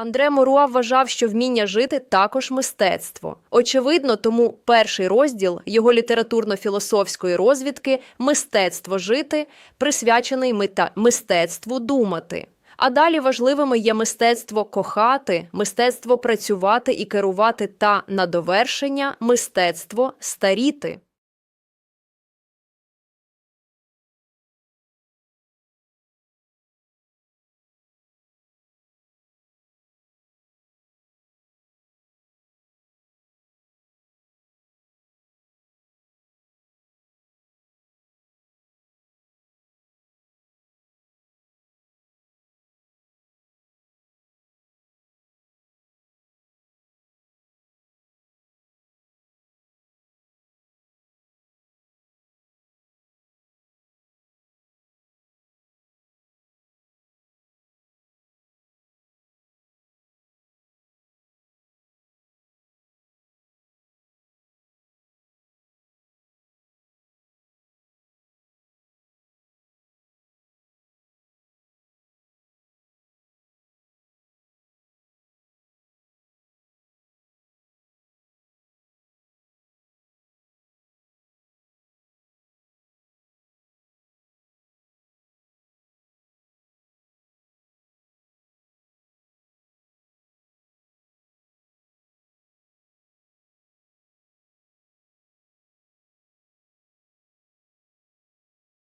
Андре Моруа вважав, що вміння жити також мистецтво. Очевидно, тому перший розділ його літературно-філософської розвідки Мистецтво жити присвячений мета- мистецтву думати. А далі важливими є мистецтво кохати, мистецтво працювати і керувати та на довершення мистецтво старіти.